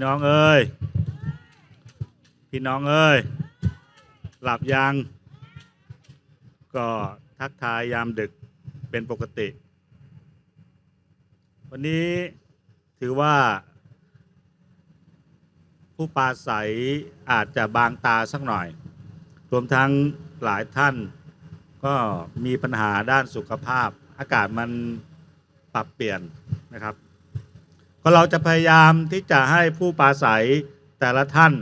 พี่น้องเอ้ย พี่น้องเอ้ย หลับยัง ก็ทักทายยามดึกเป็นปกติ วันนี้ถือว่า ผู้ปาศัยอาจจะบางตาสักหน่อย รวมทั้งหลายท่าน ก็มีปัญหาด้านสุขภาพ อากาศมันปรับเปลี่ยนนะครับ ก็เราจะพยายามที่จะให้ผู้ปราศัยแต่ละท่าน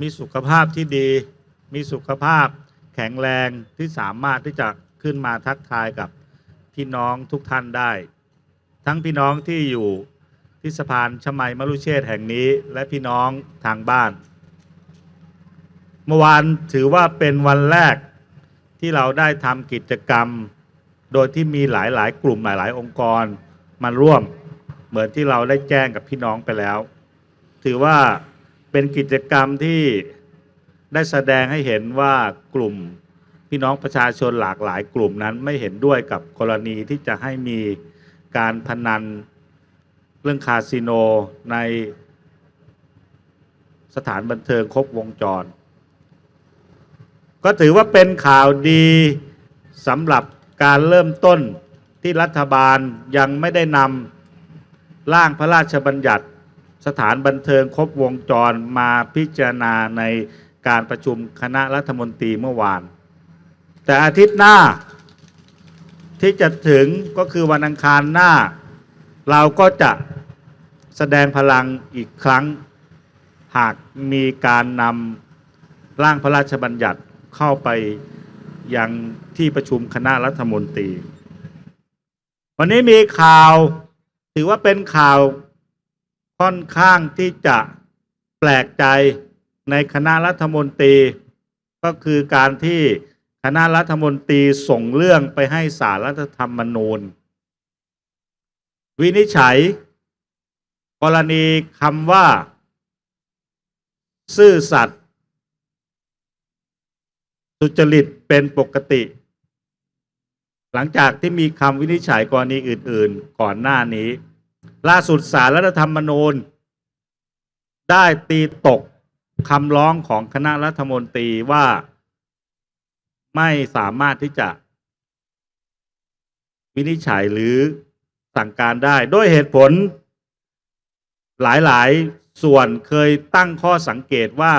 มีสุขภาพที่ดี มีสุขภาพแข็งแรงที่สามารถที่จะขึ้นมาทักทายกับพี่น้องทุกท่านได้ ทั้งพี่น้องที่อยู่ที่สะพานชมัยมรุเชษแห่งนี้ และพี่น้องทางบ้าน เมื่อวานถือว่าเป็นวันแรกที่เราได้ทำกิจกรรม โดยที่มีหลายๆ กลุ่มหลาย ๆ องค์กรมาร่วม เหมือนที่เราได้แจ้งกับพี่น้องไปแล้ว ถือว่าเป็นกิจกรรมที่ได้แสดงให้เห็นว่ากลุ่มพี่น้องประชาชนหลากหลายกลุ่มนั้นไม่เห็นด้วยกับกรณีที่จะให้มีการพนันเรื่องคาสิโนในสถานบันเทิงครบวงจร ก็ถือว่าเป็นข่าวดีสำหรับการเริ่มต้นที่รัฐบาลยังไม่ได้นำ ร่างพระราชบัญญัติ สถานบันเทิงครบวงจรมาพิจารณาในการประชุมคณะรัฐมนตรีเมื่อวาน แต่อาทิตย์หน้าที่จะถึงก็คือวันอังคารหน้า เราก็จะแสดงพลังอีกครั้ง หากมีการนำร่างพระราชบัญญัติเข้าไปยังที่ประชุมคณะรัฐมนตรี วันนี้มีข่าว ถือว่าเป็นข่าวค่อนข้างที่จะแปลกใจในคณะรัฐมนตรี ก็คือการที่คณะรัฐมนตรีส่งเรื่องไปให้สารรัฐธรรมนูญ วินิจฉัย กรณีคำว่า ซื่อสัตย์สุจริตเป็นปกติ หลังจากที่มีคำวินิจฉัยกรณีอื่น ๆ ก่อนหน้านี้ ล่าสุดสารรัฐธรรมนูญ ได้ตีตกคำร้องของคณะรัฐมนตรีว่าไม่สามารถที่จะ วินิจฉัยหรือสั่งการได้ ด้วยเหตุผล หลาย ๆ ส่วนเคยตั้งข้อสังเกตว่า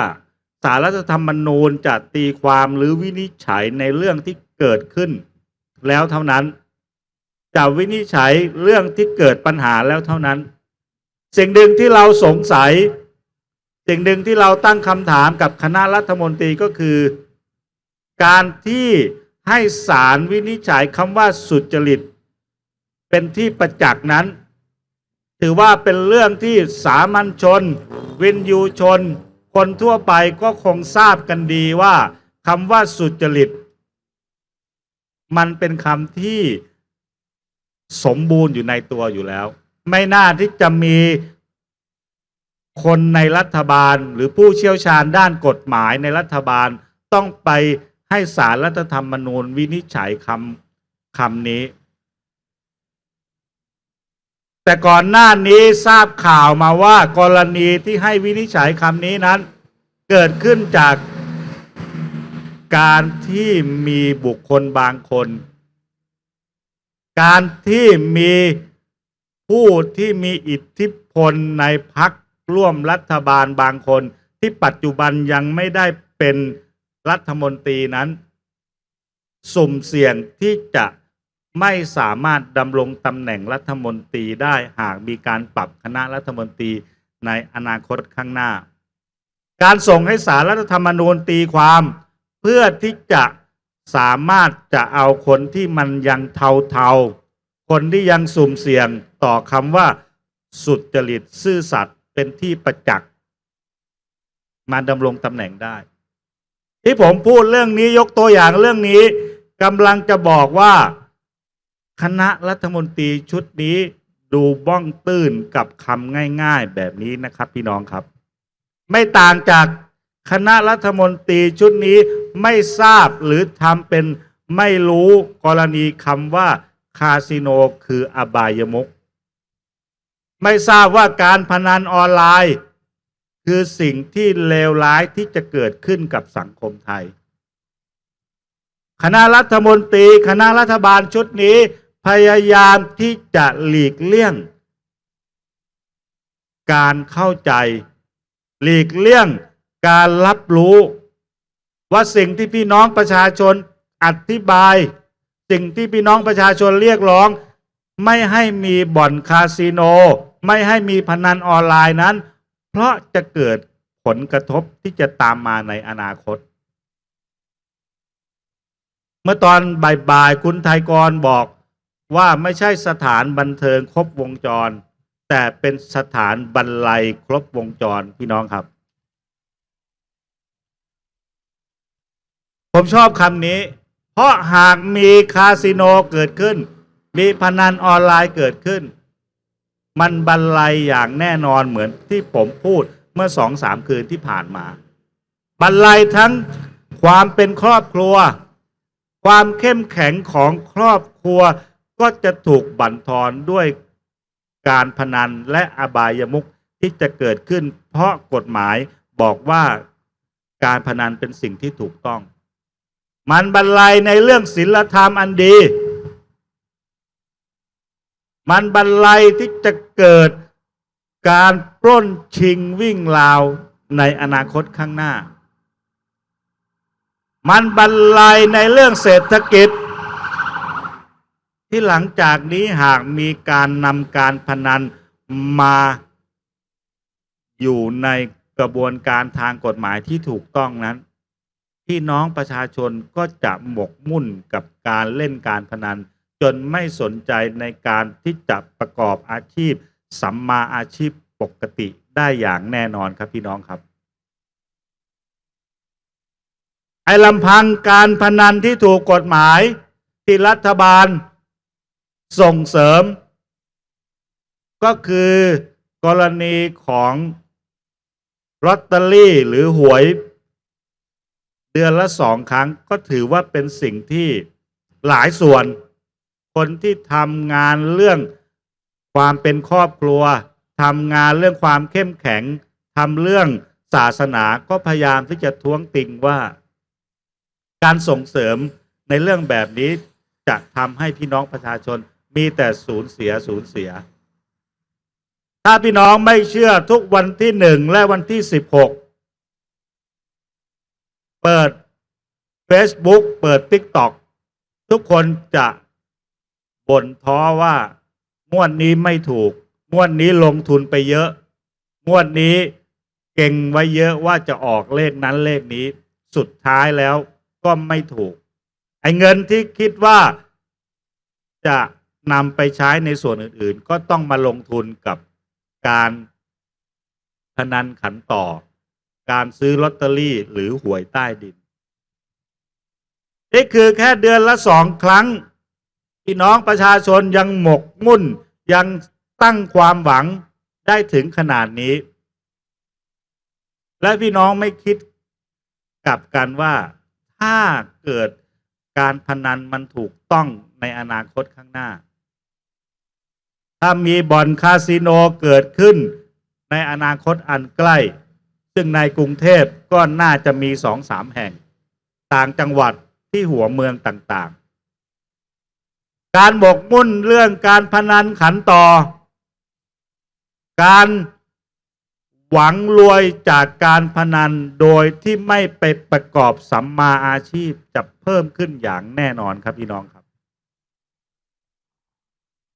สารรัฐธรรมนูญจะตีความหรือวินิจฉัยในเรื่องที่เกิดขึ้น แล้วเท่านั้น จะวินิจฉัยเรื่องที่เกิดปัญหาแล้วเท่านั้น สิ่งหนึ่งที่เราสงสัย สิ่งหนึ่งที่เราตั้งคำถามกับคณะรัฐมนตรีก็คือ การที่ให้ศาลวินิจฉัยคำว่าสุจริต เป็นที่ประจักษ์นั้น ถือว่าเป็นเรื่องที่สามัญชน วินยูชน คนทั่วไปก็คงทราบกันดีว่าคำว่าสุจริต มันเป็นคำที่สมบูรณ์อยู่ในตัวอยู่แล้ว ไม่น่าที่จะมีคนในรัฐบาลหรือผู้เชี่ยวชาญด้านกฎหมายในรัฐบาลต้องไปให้สารรัฐธรรมนูญวินิจฉัยคำคำนี้ แต่ก่อนหน้านี้ทราบข่าวมาว่ากรณีที่ให้วินิจฉัยคำนี้นั้น เกิดขึ้นจาก การที่มีบุคคลบางคน การที่มีผู้ที่มีอิทธิพลในพักร่วมรัฐบาลบางคน ที่ปัจจุบันยังไม่ได้เป็นรัฐมนตรีนั้น สุ่มเสี่ยงที่จะไม่สามารถดำรงตำแหน่งรัฐมนตรีได้หากมีการปรับคณะรัฐมนตรีในอนาคตข้างหน้า การส่งให้สารรัฐธรรมนูญตีความ เพื่อที่จะสามารถจะเอาคนที่มันยังเทาๆ คนที่ยังสุ่มเสี่ยงต่อคำว่า สุดจริตซื่อสัตย์เป็นที่ประจักษ์มาดำรงตำแหน่งได้ ที่ผมพูดเรื่องนี้ยกตัวอย่างเรื่องนี้กำลังจะบอกว่า คณะรัฐมนตรีชุดนี้ดูบ้องตื้นกับคำง่าย ๆ แบบนี้นะครับ พี่น้องครับ ไม่ต่างจาก คณะรัฐมนตรีชุดนี้ไม่ทราบหรือทำเป็นไม่รู้กรณีคำว่าคาสิโนคืออบายมุก ไม่ทราบว่าการพนันออนไลน์ คือสิ่งที่เลวร้ายที่จะเกิดขึ้นกับสังคมไทย คณะรัฐมนตรี คณะรัฐบาลชุดนี้พยายามที่จะหลีกเลี่ยง การเข้าใจ หลีกเลี่ยง การรับรู้ว่าสิ่งที่พี่น้องประชาชนอธิบาย สิ่งที่พี่น้องประชาชนเรียกร้อง ไม่ให้มีบ่อนคาสิโน ไม่ให้มีพนันออนไลน์นั้น เพราะจะเกิดผลกระทบที่จะตามมาในอนาคต เมื่อตอนบ่ายๆคุณไทยกรบอกว่าไม่ใช่สถานบันเทิงครบวงจร แต่เป็นสถานบรรลัยครบวงจรพี่น้องครับ ผมชอบคำนี้ เพราะหากมีคาสิโนเกิดขึ้น มีพนันออนไลน์เกิดขึ้น มันบรรลัยอย่างแน่นอนเหมือนที่ผมพูดเมื่อสองสามคืนที่ผ่านมา บรรลัยทั้งความเป็นครอบครัว ความเข้มแข็งของครอบครัวก็จะถูกบั่นทอนด้วยการพนันและอบายมุขที่จะเกิดขึ้น เพราะกฎหมายบอกว่าการพนันเป็นสิ่งที่ถูกต้อง มันบรรลัยในเรื่องศีลธรรมอันดี มันบรรลัยที่จะเกิดการปล้นชิงวิ่งราวในอนาคตข้างหน้า มันบรรลัยในเรื่องเศรษฐกิจ ที่หลังจากนี้หากมีการนำการพนันมาอยู่ในกระบวนการทางกฎหมายที่ถูกต้องนั้น พี่น้องประชาชนก็จะหมกมุ่นกับการเล่นการพนัน จนไม่สนใจในการที่จะประกอบอาชีพ สัมมาอาชีพปกติได้อย่างแน่นอนครับพี่น้องครับ ไอ้ลำพังการพนันที่ถูกกฎหมายที่รัฐบาลส่งเสริม ก็คือกรณีของลอตเตอรี่หรือหวย เดือนละสองครั้งก็ถือว่าเป็นสิ่งที่หลายส่วน คนที่ทำงานเรื่องความเป็นครอบครัวทำงานเรื่องความเข้มแข็งทำเรื่องศาสนาก็พยายามที่จะท้วงติงว่า การส่งเสริมในเรื่องแบบนี้จะทำให้พี่น้องประชาชนมีแต่สูญเสียสูญเสีย ถ้าพี่น้องไม่เชื่อทุกวันที่หนึ่งและวันที่สิบหก เปิด Facebook เปิด TikTok ทุกคนจะบ่นท้อว่างวดนี้ไม่ถูกงวดนี้ลงทุนไปเยอะงวดนี้เก่งไว้เยอะว่าจะออกเลขนั้นเลขนี้ สุดท้ายแล้วก็ไม่ถูก ไอ้เงินที่คิดว่าจะนำไปใช้ในส่วนอื่น ๆ ก็ต้องมาลงทุนกับการพนันขันต่อ การซื้อลอตเตอรี่หรือหวยใต้ดิน นี่คือแค่เดือนละสองครั้ง พี่น้องประชาชนยังหมกมุ่นยังตั้งความหวังได้ถึงขนาดนี้ และพี่น้องไม่คิดกลับกันว่าถ้าเกิดการพนันมันถูกต้องในอนาคตข้างหน้า ถ้ามีบ่อนคาสิโนเกิดขึ้นในอนาคตอันใกล้ ซึ่งในกรุงเทพก็น่าจะมีสองสามแห่ง ต่างจังหวัดที่หัวเมืองต่างๆ การบกมุ่นเรื่องการพนันขันต่อ การหวังรวยจากการพนันโดยที่ไม่ไปประกอบสัมมาอาชีพจะเพิ่มขึ้นอย่างแน่นอนครับพี่น้องครับ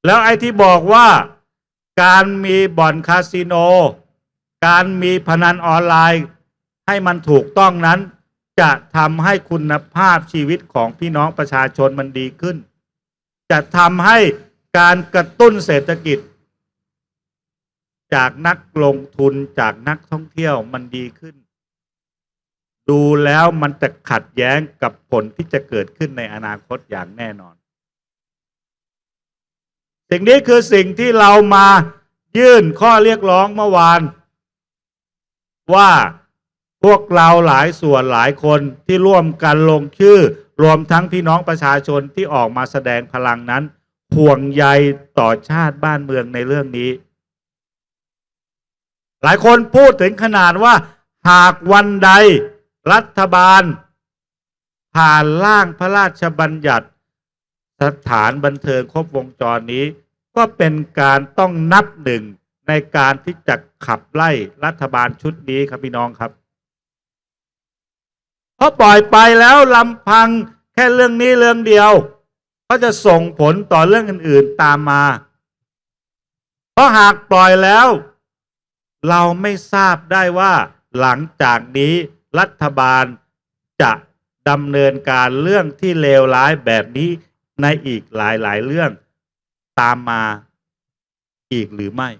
แล้วไอ้ที่บอกว่าการมีบ่อนคาสิโน การมีพนันออนไลน์ ให้มันถูกต้องนั้น จะทำให้คุณภาพชีวิตของพี่น้องประชาชนมันดีขึ้น จะทำให้การกระตุ้นเศรษฐกิจ จากนักลงทุนจากนักท่องเที่ยวมันดีขึ้น ดูแล้วมันจะขัดแย้งกับผลที่จะเกิดขึ้นในอนาคตอย่างแน่นอน สิ่งนี้คือสิ่งที่เรามายื่นข้อเรียกร้องเมื่อวาน ว่าพวกเราหลายส่วนหลายคนที่ร่วมกันลงชื่อ รวมทั้งพี่น้องประชาชนที่ออกมาแสดงพลังนั้น ห่วงใยต่อชาติบ้านเมืองในเรื่องนี้ หลายคนพูดถึงขนาดว่า หากวันใดรัฐบาล ผ่านร่างพระราชบัญญัติ สถานบันเทิงครบวงจรนี้ ก็เป็นการต้องนับหนึ่ง ในการที่จะขับไล่รัฐบาลชุดนี้ครับพี่น้องครับ เพราะปล่อยไปแล้วลำพังแค่เรื่องนี้เรื่องเดียว ก็จะส่งผลต่อเรื่องอื่นๆตามมา เพราะหากปล่อยแล้ว เราไม่ทราบได้ว่า หลังจากนี้รัฐบาลจะดำเนินการเรื่องที่เลวร้ายแบบนี้ในอีกหลายๆเรื่องตามมาอีกหรือไม่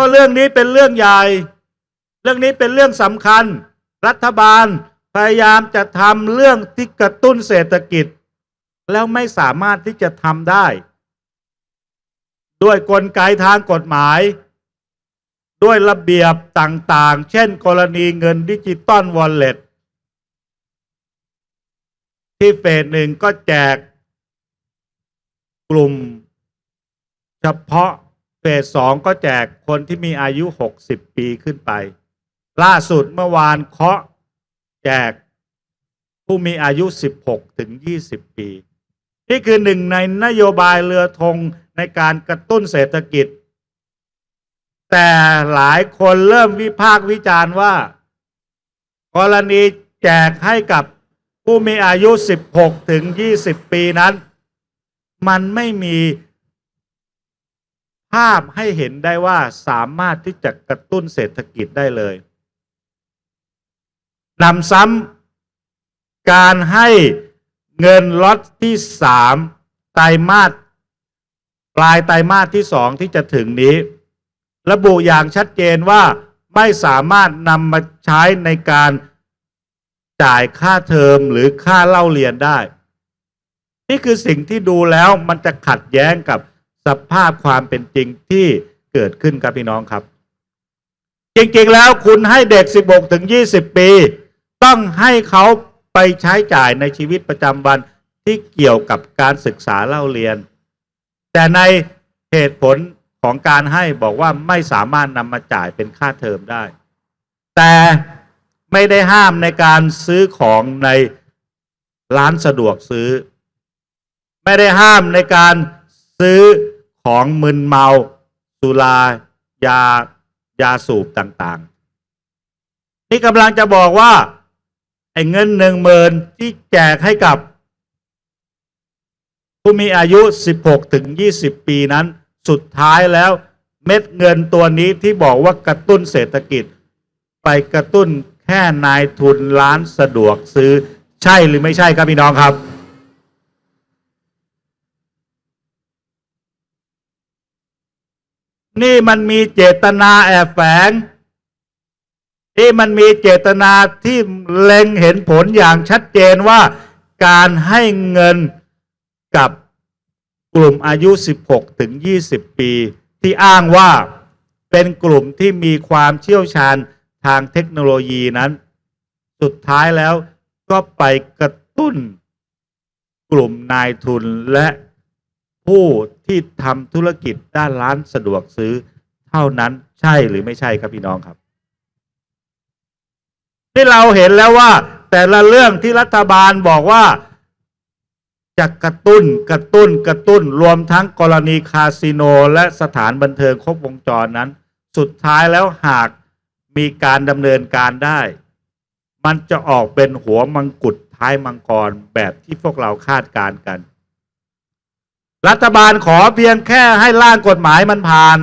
ราะเรื่องนี้เป็นเรื่องใหญ่ เรื่องนี้เป็นเรื่องสำคัญ รัฐบาลพยายามจะทำเรื่องที่กระตุ้นเศรษฐกิจ แล้วไม่สามารถที่จะทำได้ ด้วยกลไกทางกฎหมายด้วยระเบียบต่างๆ เช่นกรณีเงินดิจิตอลวอลเล็ตที่เฟสหนึ่งก็แจกกลุ่มเฉพาะ เฟสสองก็แจกคนที่มีอายุ60ปีขึ้นไป ล่าสุดเมื่อวานเคาะแจกผู้มีอายุ16ถึง20ปี นี่คือหนึ่งในนโยบายเรือธงในการกระตุ้นเศรษฐกิจ แต่หลายคนเริ่มวิพากษ์วิจารณ์ว่า กรณีแจกให้กับผู้มีอายุ 16 ถึง 20 ปีนั้น มันไม่มี ภาพให้เห็นได้ว่าสามารถที่จะกระตุ้นเศรษฐกิจได้เลยนำซ้ำการให้เงินล็อตที่สามไตรมาสปลายไตรมาสที่สองที่จะถึงนี้ ระบุอย่างชัดเจนว่าไม่สามารถนำมาใช้ในการจ่ายค่าเทอมหรือค่าเล่าเรียนได้ นี่คือสิ่งที่ดูแล้วมันจะขัดแย้งกับ สภาพความเป็นจริงที่เกิดขึ้นครับพี่น้องครับ จริงๆแล้วคุณให้เด็ก 16 ถึง 20 ปี ต้องให้เขาไปใช้จ่ายในชีวิตประจำวันที่เกี่ยวกับการศึกษาเล่าเรียน แต่ในเหตุผลของการให้บอกว่าไม่สามารถนำมาจ่ายเป็นค่าเทอมได้ แต่ไม่ได้ห้ามในการซื้อของในร้านสะดวกซื้อ ไม่ได้ห้ามในการ ซื้อของมึนเมาสุรายายาสูบต่าง ๆ นี่กำลังจะบอกว่า ไอ้เงินหนึ่งหมื่นที่แจกให้กับ ผู้มีอายุ 16 ถึง 20 ปีนั้น สุดท้ายแล้วเม็ดเงินตัวนี้ที่บอกว่ากระตุ้นเศรษฐกิจ ไปกระตุ้นแค่นายทุนร้านสะดวกซื้อใช่หรือไม่ใช่ครับพี่น้องครับ นี่มันมีเจตนาแอบแฝง นี่มันมีเจตนาที่เล็งเห็นผลอย่างชัดเจนว่าการให้เงินกับกลุ่มอายุ 16 ถึง 20 ปี ที่อ้างว่าเป็นกลุ่มที่มีความเชี่ยวชาญทางเทคโนโลยีนั้น สุดท้ายแล้วก็ไปกระตุ้นกลุ่มนายทุนและ ผู้ที่ทำธุรกิจด้านร้านสะดวกซื้อ เท่านั้นใช่หรือไม่ใช่ครับพี่น้องครับที่เราเห็นแล้วว่า แต่ละเรื่องที่รัฐบาลบอกว่าจะกระตุ้นกระตุ้นกระตุ้นรวมทั้งกรณีคาสิโนและสถานบันเทิงครบวงจรนั้น สุดท้ายแล้วหากมีการดำเนินการได้ มันจะออกเป็นหัวมังกุฎท้ายมังกรแบบที่พวกเราคาดการณ์กัน รัฐบาลขอเพียงแค่ให้ร่างกฎหมายมันผ่าน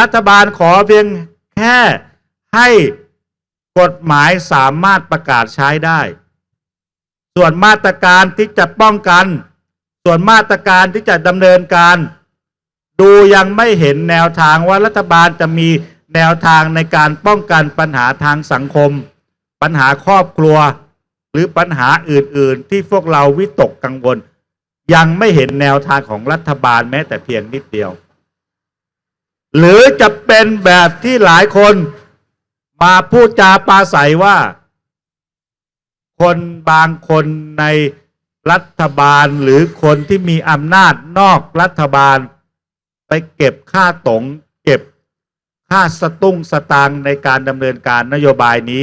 รัฐบาลขอเพียงแค่ให้กฎหมายสามารถประกาศใช้ได้ ส่วนมาตรการที่จะป้องกัน ส่วนมาตรการที่จะดำเนินการ ดูยังไม่เห็นแนวทางว่ารัฐบาลจะมีแนวทางในการป้องกันปัญหาทางสังคม ปัญหาครอบครัว หรือปัญหาอื่น ๆ ที่พวกเราวิตกกังวล ยังไม่เห็นแนวทางของรัฐบาลแม้แต่เพียงนิดเดียว หรือจะเป็นแบบที่หลายคนมาพูดจาปาใสว่า คนบางคนในรัฐบาลหรือคนที่มีอำนาจนอกรัฐบาล ไปเก็บค่าตงเก็บค่าสตุ้งสตางในการดำเนินการนโยบายนี้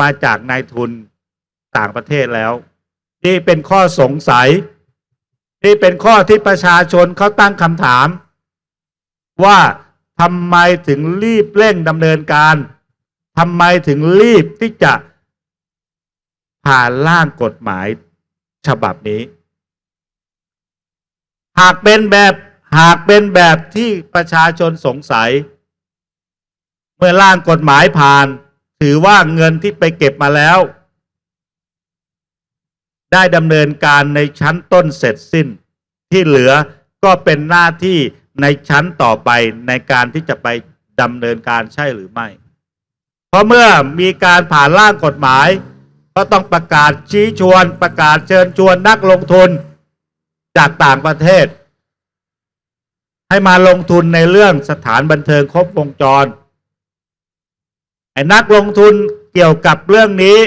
มาจากนายทุนต่างประเทศแล้ว นี่เป็นข้อสงสัย นี่เป็นข้อที่ประชาชนเขาตั้งคำถาม ว่าทำไมถึงรีบเร่งดำเนินการทำไมถึงรีบที่จะผ่านร่างกฎหมายฉบับนี้ หากเป็นแบบหากเป็นแบบที่ประชาชนสงสัย เมื่อร่างกฎหมายผ่าน ถือว่าเงินที่ไปเก็บมาแล้ว ได้ดำเนินการในชั้นต้นเสร็จสิ้น ที่เหลือก็เป็นหน้าที่ในชั้นต่อไปในการที่จะไปดำเนินการใช่หรือไม่ เพราะเมื่อมีการผ่านร่างกฎหมาย ก็ต้องประกาศชี้ชวน ประกาศเชิญชวนนักลงทุน จากต่างประเทศ ให้มาลงทุนในเรื่องสถานบันเทิงครบวงจรไอ้นักลงทุนเกี่ยวกับเรื่องนี้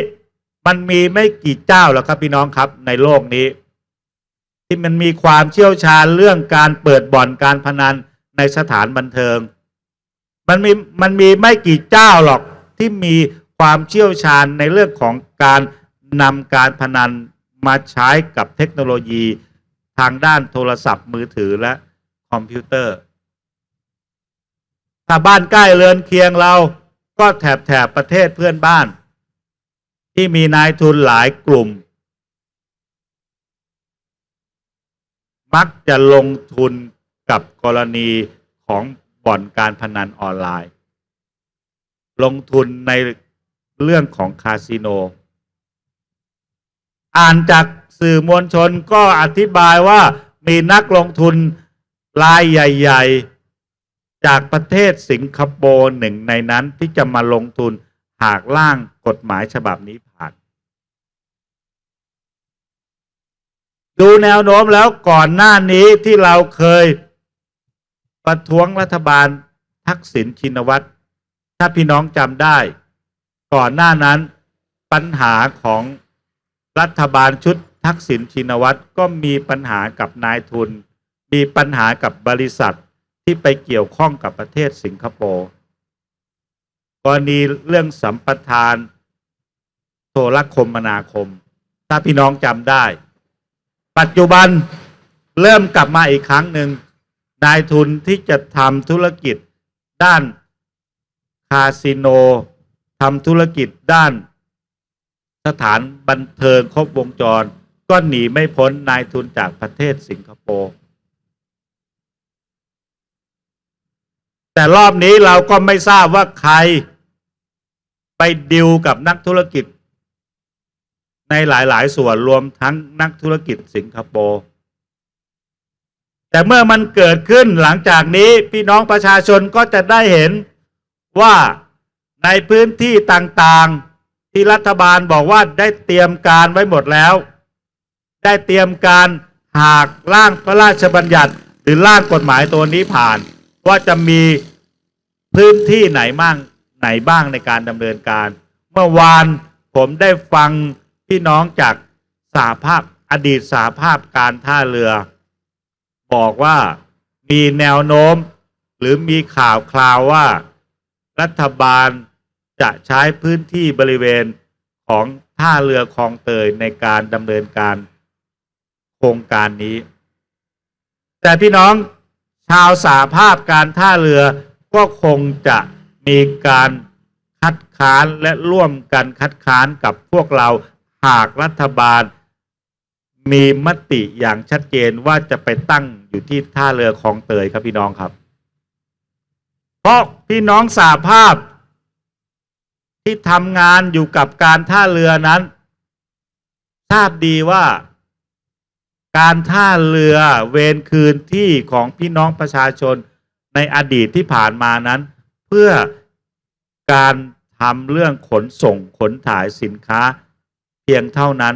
มันมีไม่กี่เจ้าหรอกครับพี่น้องครับในโลกนี้ ที่มันมีความเชี่ยวชาญเรื่องการเปิดบ่อนการพนันในสถานบันเทิง มันมีมันมีไม่กี่เจ้าหรอกที่มีความเชี่ยวชาญในเรื่องของการนำการพนันมาใช้กับเทคโนโลยีทางด้านโทรศัพท์มือถือและคอมพิวเตอร์ ถ้าบ้านใกล้เรือนเคียงเราก็แถบแถบประเทศเพื่อนบ้าน ที่มีนายทุนหลายกลุ่ม มักจะลงทุนกับกรณีของบ่อนการพนันออนไลน์ ลงทุนในเรื่องของคาสิโน อ่านจากสื่อมวลชนก็อธิบายว่ามีนักลงทุนรายใหญ่ ๆ จากประเทศสิงคโปร์หนึ่งในนั้นที่จะมาลงทุน หากร่างกฎหมายฉบับนี้ผ่าน ดูแนวโน้มแล้วก่อนหน้านี้ที่เราเคยประท้วงรัฐบาลทักษิณชินวัตรถ้าพี่น้องจำได้ ก่อนหน้านั้นปัญหาของรัฐบาลชุดทักษิณชินวัตรก็มีปัญหากับนายทุน มีปัญหากับบริษัทที่ไปเกี่ยวข้องกับประเทศสิงคโปร์ กรณีเรื่องสัมปทานโทรคมนาคม ถ้าพี่น้องจำได้ ปัจจุบันเริ่มกลับมาอีกครั้งหนึ่งนายทุนที่จะทำธุรกิจด้านคาสิโนทำธุรกิจด้าน สถานบันเทิงครบวงจร ก็หนีไม่พ้นนายทุนจากประเทศสิงคโปร์แต่รอบนี้เราก็ไม่ทราบว่าใคร ไปดิวกับนักธุรกิจ ในหลาย ๆ ส่วนรวมทั้งนักธุรกิจสิงคโปร์แต่เมื่อมันเกิดขึ้นหลังจากนี้พี่น้องประชาชนก็จะได้เห็นว่าในพื้นที่ต่างๆที่รัฐบาลบอกว่าได้เตรียมการไว้หมดแล้ว ได้เตรียมการหากร่างพระราชบัญญัติ หรือร่างกฎหมายตัวนี้ผ่าน ว่าจะมีพื้นที่ไหนบ้าง ไหนบ้างในการดำเนินการ เมื่อวานผมได้ฟังพี่น้องจากสาภาพอดีตสาภาพการท่าเรือ บอกว่ามีแนวโน้ม หรือมีข่าวคราวว่า รัฐบาลจะใช้พื้นที่บริเวณของท่าเรือคลองเตยในการดำเนินการโครงการนี้ แต่พี่น้องชาวสาภาพการท่าเรือก็คงจะ มีการคัดค้านและร่วมกันคัดค้านกับพวกเราหากรัฐบาล มีมติอย่างชัดเจนว่าจะไปตั้งอยู่ที่ท่าเรือคลองเตยครับพี่น้องครับ เพราะพี่น้องสาภาพ ที่ทำงานอยู่กับการท่าเรือนั้น ทราบดีว่าการท่าเรือเวรคืนที่ของพี่น้องประชาชนในอดีตที่ผ่านมานั้น พื่อการทำเรื่องขนส่งขนถ่ายสินค้าเพียงเท่านั้น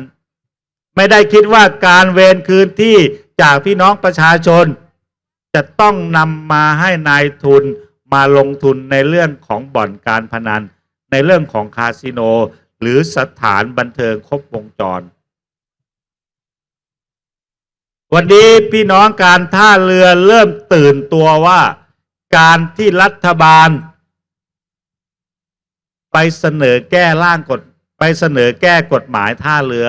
ไม่ได้คิดว่าการเวรคืนที่จากพี่น้องประชาชน จะต้องนำมาให้นายทุนมาลงทุนในเรื่องของบ่อนการพนัน ในเรื่องของคาสิโน หรือสถานบันเทิงครบวงจร วันนี้พี่น้องการท่าเรือเริ่มตื่นตัวว่า การที่รัฐบาล ไปเสนอแก้ร่างกฎไปเสนอแก้กฎหมายท่าเรือ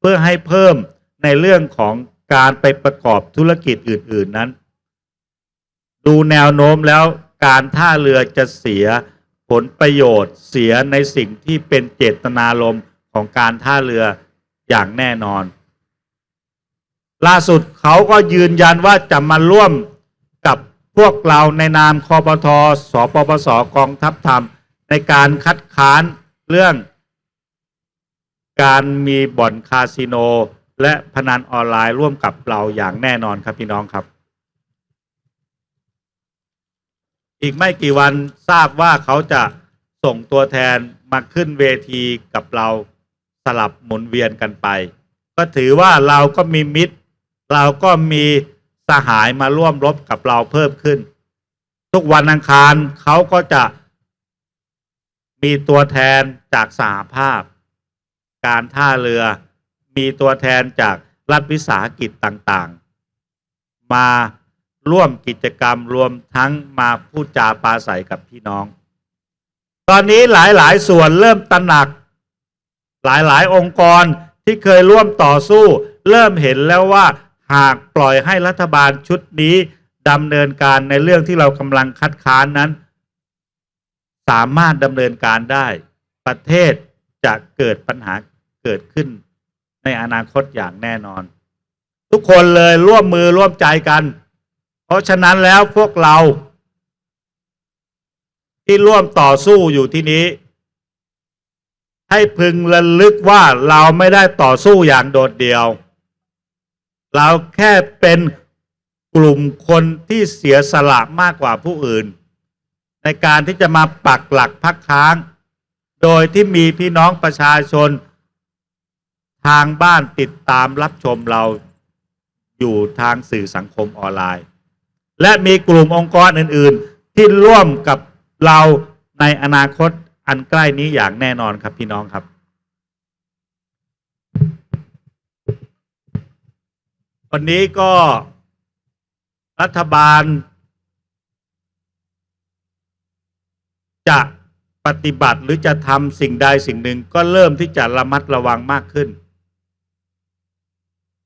เพื่อให้เพิ่มในเรื่องของการไปประกอบธุรกิจอื่น ๆนั้น ดูแนวโน้มแล้วการท่าเรือจะเสียผลประโยชน์เสียในสิ่งที่เป็นเจตนารมณ์ของการท่าเรืออย่างแน่นอน ล่าสุดเขาก็ยืนยันว่าจะมาร่วมกับ พวกเราในนามคอปทสปปสกองทัพธรรม ในการคัดค้านเรื่อง การมีบ่อนคาสิโน และพนันออนไลน์ร่วมกับเราอย่างแน่นอนครับพี่น้องครับ อีกไม่กี่วันทราบว่าเขาจะส่งตัวแทนมาขึ้นเวทีกับเราสลับหมุนเวียนกันไป ก็ถือว่าเราก็มีมิตร เราก็มี สหายมาร่วมรบกับเราเพิ่มขึ้น ทุกวันอังคารเขาก็จะมีตัวแทนจากสหภาพ การท่าเรือ มีตัวแทนจากรัฐวิสาหกิจต่างๆ มาร่วมกิจกรรมรวมทั้งมาพูดจาปาศัยกับพี่น้อง ตอนนี้หลายๆส่วนเริ่มตระหนัก หลายๆองค์กรที่เคยร่วมต่อสู้ เริ่มเห็นแล้วว่า หากปล่อยให้รัฐบาลชุดนี้ดำเนินการในเรื่องที่เรากำลังคัดค้านนั้น สามารถดำเนินการได้ ประเทศจะเกิดปัญหาเกิดขึ้น ในอนาคตอย่างแน่นอน ทุกคนเลยร่วมมือร่วมใจกัน เพราะฉะนั้นแล้วพวกเรา ที่ร่วมต่อสู้อยู่ที่นี้ ให้พึงระลึกว่าเราไม่ได้ต่อสู้อย่างโดดเดี่ยว เราแค่เป็นกลุ่มคนที่เสียสละมากกว่าผู้อื่น ในการที่จะมาปักหลักพักค้าง โดยที่มีพี่น้องประชาชน ทางบ้านติดตามรับชมเราอยู่ทางสื่อสังคมออนไลน์ และมีกลุ่มองค์กรอื่น ๆ ที่ร่วมกับเราในอนาคตอันใกล้นี้อย่างแน่นอนครับพี่น้องครับ วันนี้ก็รัฐบาล จะปฏิบัติหรือจะทำสิ่งใดสิ่งหนึ่งก็เริ่มที่จะระมัดระวังมากขึ้น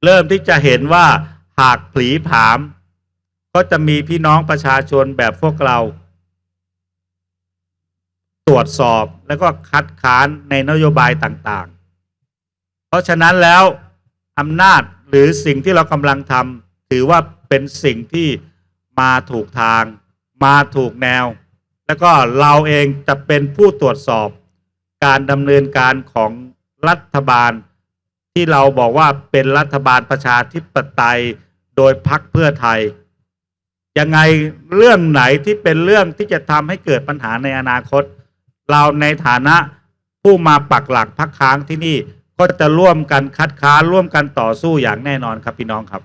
เริ่มที่จะเห็นว่าหากผีผาม ก็จะมีพี่น้องประชาชนแบบพวกเรา ตรวจสอบแล้วก็คัดค้านในนโยบายต่าง ๆ เพราะฉะนั้นแล้วอำนาจ หรือสิ่งที่เรากำลังทำถือว่าเป็นสิ่งที่มาถูกทาง มาถูกแนว แล้วก็เราเองจะเป็นผู้ตรวจสอบ การดำเนินการของรัฐบาล ที่เราบอกว่าเป็นรัฐบาลประชาธิปไตยโดยพักเพื่อไทยยังไงเรื่องไหนที่เป็นเรื่องที่จะทำให้เกิดปัญหาในอนาคต เราในฐานะผู้มาปักหลักพักค้างที่นี่ ก็จะร่วมกันคัดค้านร่วมกันต่อสู้อย่างแน่นอนครับพี่น้องครับ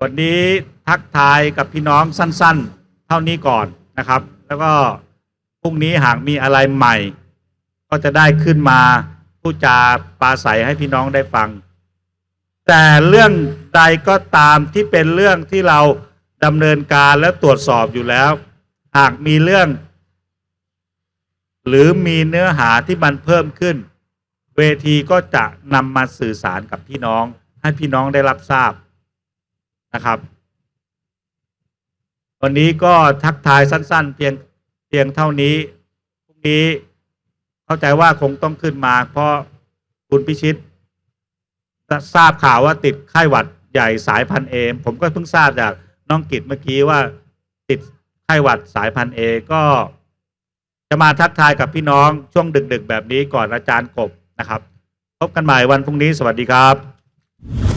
วันนี้ทักทายกับพี่น้องสั้น ๆ เท่านี้ก่อนนะครับ แล้วก็พรุ่งนี้หากมีอะไรใหม่ ก็จะได้ขึ้นมาผู้จาปาศัยให้พี่น้องได้ฟัง แต่เรื่องใดก็ตามที่เป็นเรื่องที่เราดำเนินการและตรวจสอบอยู่แล้ว หากมีเรื่อง หรือมีเนื้อหาที่มันเพิ่มขึ้น เวทีก็จะนำมาสื่อสารกับพี่น้อง ให้พี่น้องได้รับทราบนะครับ วันนี้ก็ทักทายสั้น ๆ เพียงเพียงเท่านี้พรุ่งนี้เข้าใจว่าคงต้องขึ้นมา เพราะคุณพิชิตทราบข่าวว่าติดไข้หวัดใหญ่สายพันเอผมก็เพิ่งทราบจากน้องกิจเมื่อกี้ว่าติดไข้หวัดสายพันเอก็ จะมาทักทายกับพี่น้องช่วงดึกๆ แบบนี้ก่อนอาจารย์กบนะครับ พบกันใหม่วันพรุ่งนี้สวัสดีครับ